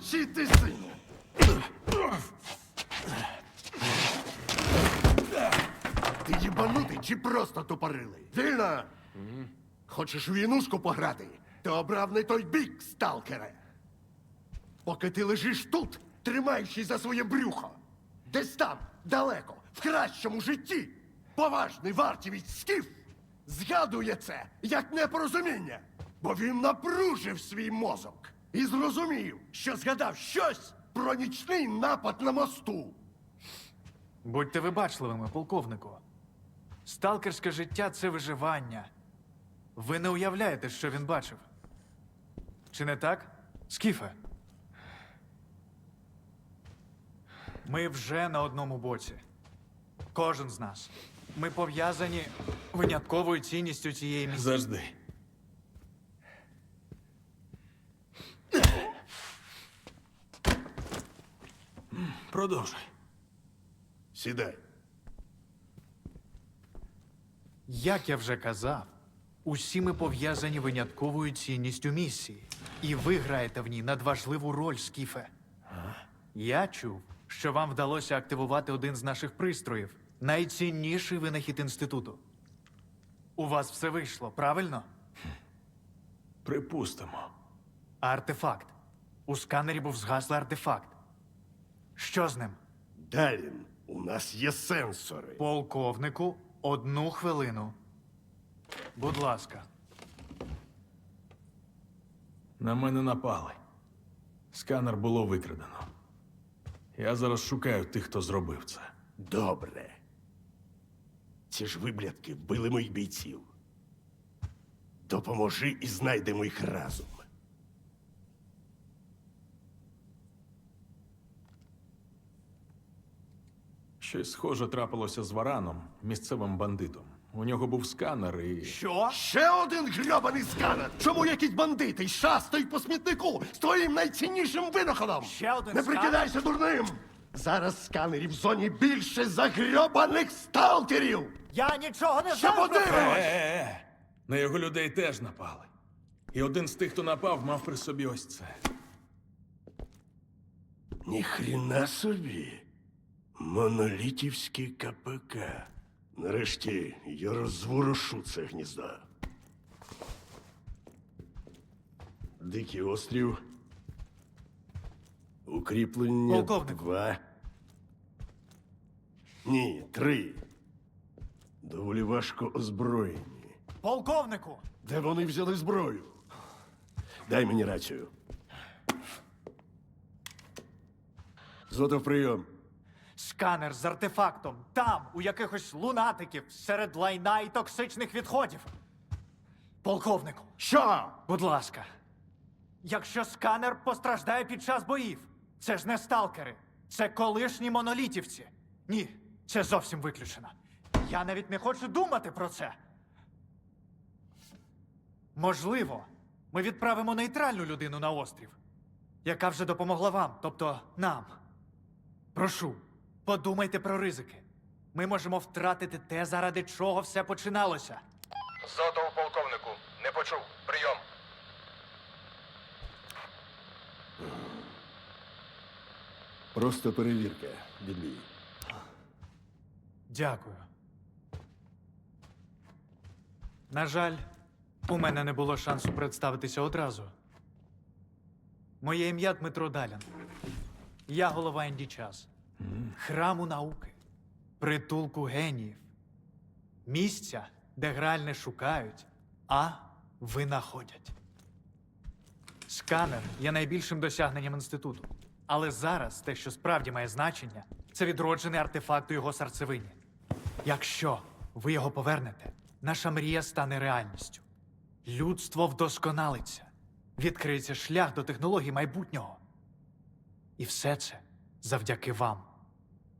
Сучий ти сину! Ти їбанутий чи просто тупорилий? Вільно! Хочеш війнушку пограти? Ти обрав не той бік, сталкере. Поки ти лежиш тут, тримаючись за своє брюхо. Десь там, далеко, в кращому житті, поважний вартівець скіф згадує це як непорозуміння, бо він напружив свій мозок і зрозумів, що згадав щось про нічний напад на мосту. Будьте вибачливими, полковнику. Сталкерське життя це виживання. Ви не уявляєте, що він бачив. Чи не так? Скіфе? Ми вже на одному боці. Кожен з нас. Ми пов'язані винятковою цінністю цієї місії. Завжди. Продовжуй. Сідай. Як я вже казав, усі ми пов'язані винятковою цінністю місії. І ви граєте в ній надважливу роль, Скіфе. Я чув, що вам вдалося активувати один з наших пристроїв найцінніший винахід інституту. У вас все вийшло, правильно? Припустимо. Артефакт. У сканері був згаслий артефакт. Що з ним? Далін, у нас є сенсори. Полковнику, одну хвилину. Будь ласка. На мене напали. Сканер було викрадено. Я зараз шукаю тих, хто зробив це. Добре. Ці ж виблядки вбили моїх бійців. Допоможи і знайдемо їх разом. Щось схоже трапилося з Вараном, місцевим бандитом. У нього був сканер і. Що? Ще один грьобаний сканер! Чому якісь бандити шастають по смітнику з твоїм найціннішим винаходом? Ще один Не сканер? прикидайся дурним! Зараз сканерів в зоні більше за грьобаних сталкерів! Я нічого не Ще подивимось! Е-е-е! На його людей теж напали. І один з тих, хто напав, мав при собі ось це. Ніхрена собі. Монолітівський КПК. Нарешті я розворушу це гніздо. Дикий острів. Укріплення Полковнику. два. Ні, три. Доволі важко озброєні. Полковнику! Де вони взяли зброю? Дай мені рацію. Зотов прийом. Сканер з артефактом там, у якихось лунатиків, серед лайна і токсичних відходів. Полковнику, Що? будь ласка. Якщо сканер постраждає під час боїв, це ж не сталкери, це колишні монолітівці. Ні, це зовсім виключено. Я навіть не хочу думати про це. Можливо, ми відправимо нейтральну людину на острів, яка вже допомогла вам, тобто нам. Прошу, подумайте про ризики. Ми можемо втратити те, заради чого все починалося. Зотов полковнику. Не почув. Прийом. Просто перевірка, відбій. Дякую. На жаль, у мене не було шансу представитися одразу. Моє ім'я Дмитро Далян. Я голова Інді Час. Храму науки, притулку геніїв. Місця, де граль не шукають, а винаходять. Сканер є найбільшим досягненням інституту. Але зараз те, що справді має значення, це відроджений артефакт у його серцевині. Якщо ви його повернете, наша мрія стане реальністю. Людство вдосконалиться, відкриється шлях до технологій майбутнього. І все це завдяки вам,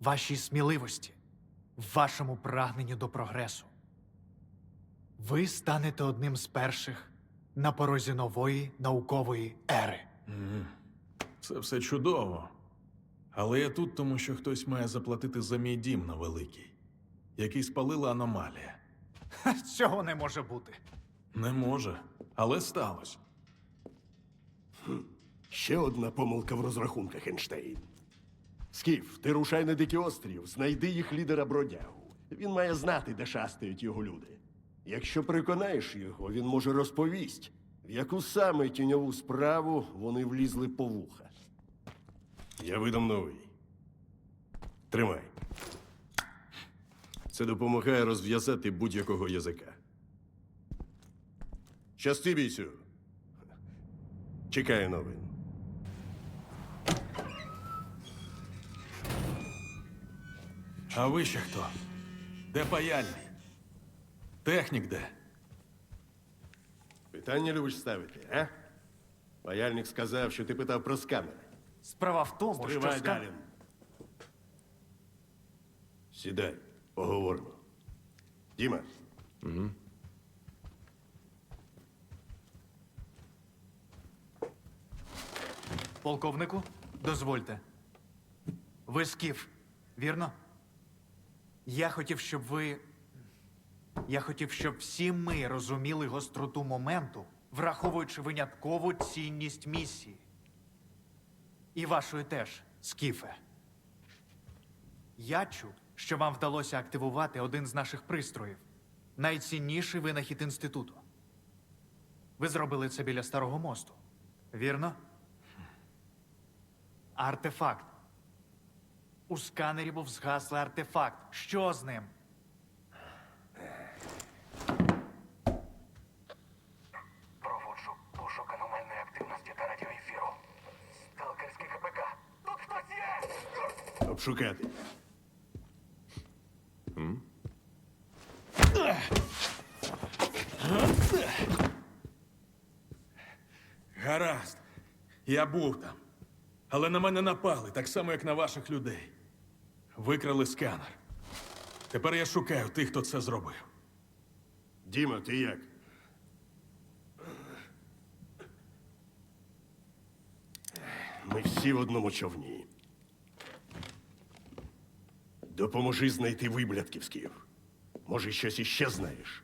вашій сміливості, вашому прагненню до прогресу. Ви станете одним з перших на порозі нової наукової ери. Це все чудово. Але я тут, тому що хтось має заплатити за мій дім на великий, який спалила аномалія. Ха, Цього не може бути. Не може, але сталося. Ще одна помилка в розрахунках, Ейнштейн. Скіф, ти рушай на дикий острів, знайди їх лідера бродягу. Він має знати, де шастають його люди. Якщо переконаєш його, він може розповість, в яку саме тіньову справу вони влізли по вуха. Я видам новий. Тримай. Це допомагає розв'язати будь-якого язика. Щасти бійцю. Чекаю новин. А ви ще хто? Де паяльник? Технік де? Питання любиш ставити, а? Паяльник сказав, що ти питав про сканери. Справа в тому, що Тривай ска- далі. Сідай, поговоримо. Діма. полковнику, дозвольте. Ви скіф, вірно? Я хотів, щоб ви. Я хотів, щоб всі ми розуміли гостроту моменту, враховуючи виняткову цінність місії. І вашої теж, скіфе. Я чув, що вам вдалося активувати один з наших пристроїв найцінніший винахід інституту. Ви зробили це біля старого мосту. Вірно? Артефакт. У сканері був згаслий артефакт. Що з ним? Проводжу пошук аномальної активності та радіоефіру. Сталкерський КПК. Тут хтось є! Обшукати. Гаразд. Я був там. Але на мене напали, так само, як на ваших людей. Викрали сканер. Тепер я шукаю тих, хто це зробив. Діма, ти як? Ми всі в одному човні. Допоможи знайти виблядківських. Може, щось іще знаєш.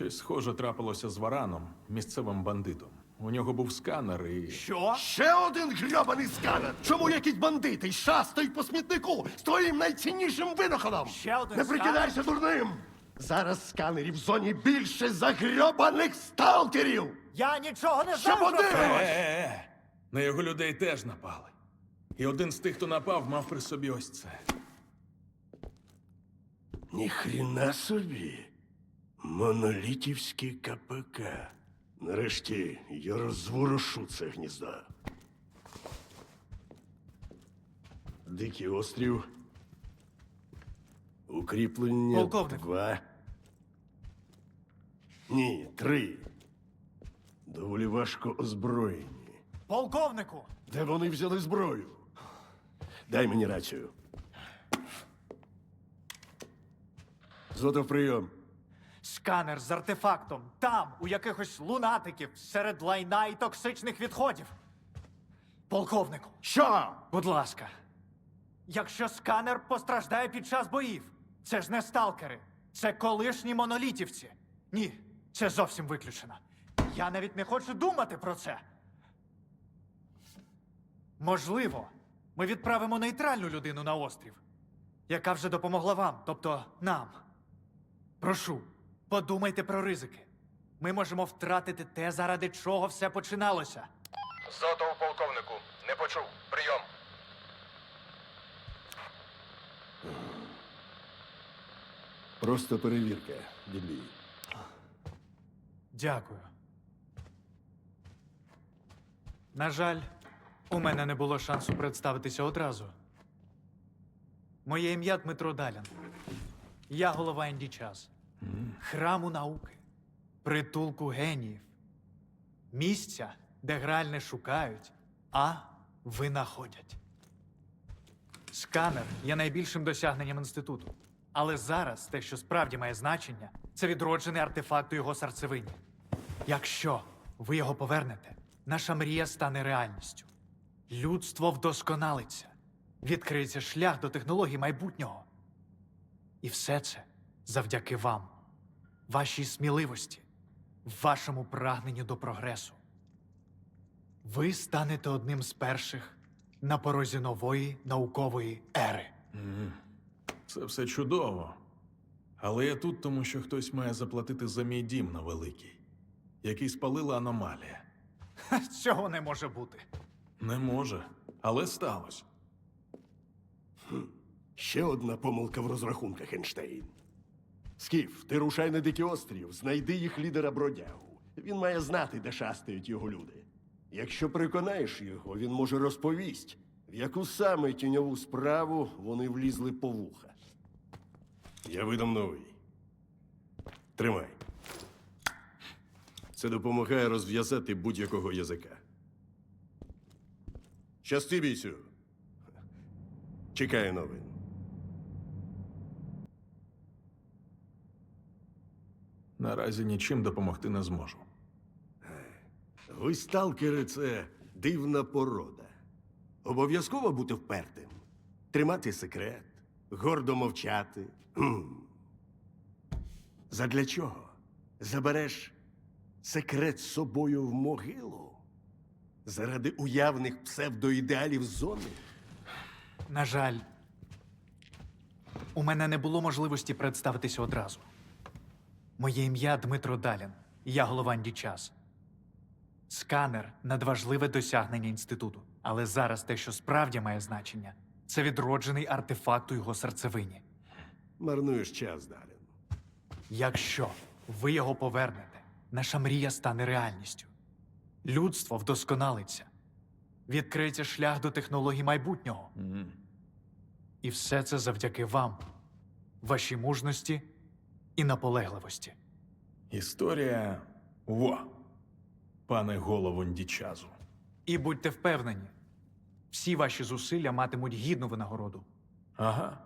Щось схоже трапилося з Вараном, місцевим бандитом. У нього був сканер і. Що? Ще один грьобаний сканер! Чому якісь бандити шастають по смітнику з твоїм найціннішим винаходом? Ще один Не прикидайся дурним! Зараз сканерів в зоні більше за грьобаних сталкерів! Я нічого не Ще знаю. про це! подивимось! Е-е-е! На його людей теж напали. І один з тих, хто напав, мав при собі ось це. Ніхріна собі. Монолітівський КПК. Нарешті я розворушу це гніздо. Дикий острів. Укріплення. Полковник. Два. Ні, три. Доволі важко озброєні. Полковнику! Де вони взяли зброю? Дай мені рацію. Зотов прийом. Сканер з артефактом. Там, у якихось лунатиків, серед лайна і токсичних відходів. Полковнику, Що? будь ласка. Якщо сканер постраждає під час боїв, це ж не сталкери, це колишні монолітівці. Ні, це зовсім виключено. Я навіть не хочу думати про це. Можливо, ми відправимо нейтральну людину на острів, яка вже допомогла вам, тобто нам. Прошу, подумайте про ризики. Ми можемо втратити те, заради чого все починалося. Зотов полковнику. Не почув. Прийом. Просто перевірка, Діблій. Дякую. На жаль, у мене не було шансу представитися одразу. Моє ім'я Дмитро Далян. Я голова Інді Час. Храму науки, притулку геніїв, місця, де граль не шукають, а винаходять. Сканер є найбільшим досягненням інституту. Але зараз те, що справді має значення, це відроджений артефакт у його серцевині. Якщо ви його повернете, наша мрія стане реальністю. Людство вдосконалиться, відкриється шлях до технологій майбутнього. І все це завдяки вам, вашій сміливості, вашому прагненню до прогресу. Ви станете одним з перших на порозі нової наукової ери. Це все чудово. Але я тут, тому що хтось має заплатити за мій дім на великий, який спалила аномалія. Ха, Цього не може бути. Не може, але сталося. Ще одна помилка в розрахунках, Ейнштейн. Скіф, ти рушай на дикий острів, знайди їх лідера бродягу. Він має знати, де шастають його люди. Якщо переконаєш його, він може розповість, в яку саме тіньову справу вони влізли по вуха. Я видам новий. Тримай. Це допомагає розв'язати будь-якого язика. Щасти бійцю. Чекаю новин. Наразі нічим допомогти не зможу. Ви, сталкери, це дивна порода. Обов'язково бути впертим, тримати секрет, гордо мовчати. Хм. Задля чого? Забереш секрет з собою в могилу? Заради уявних псевдоідеалів зони? На жаль, у мене не було можливості представитися одразу. Моє ім'я Дмитро Далін, я голова Час. Сканер надважливе досягнення інституту. Але зараз те, що справді має значення, це відроджений артефакт у його серцевині. Марнуєш час, Далін. Якщо ви його повернете, наша мрія стане реальністю. Людство вдосконалиться, відкриється шлях до технологій майбутнього. І все це завдяки вам, вашій мужності і наполегливості. Історія во, пане голову Дічазу. І будьте впевнені, всі ваші зусилля матимуть гідну винагороду. Ага.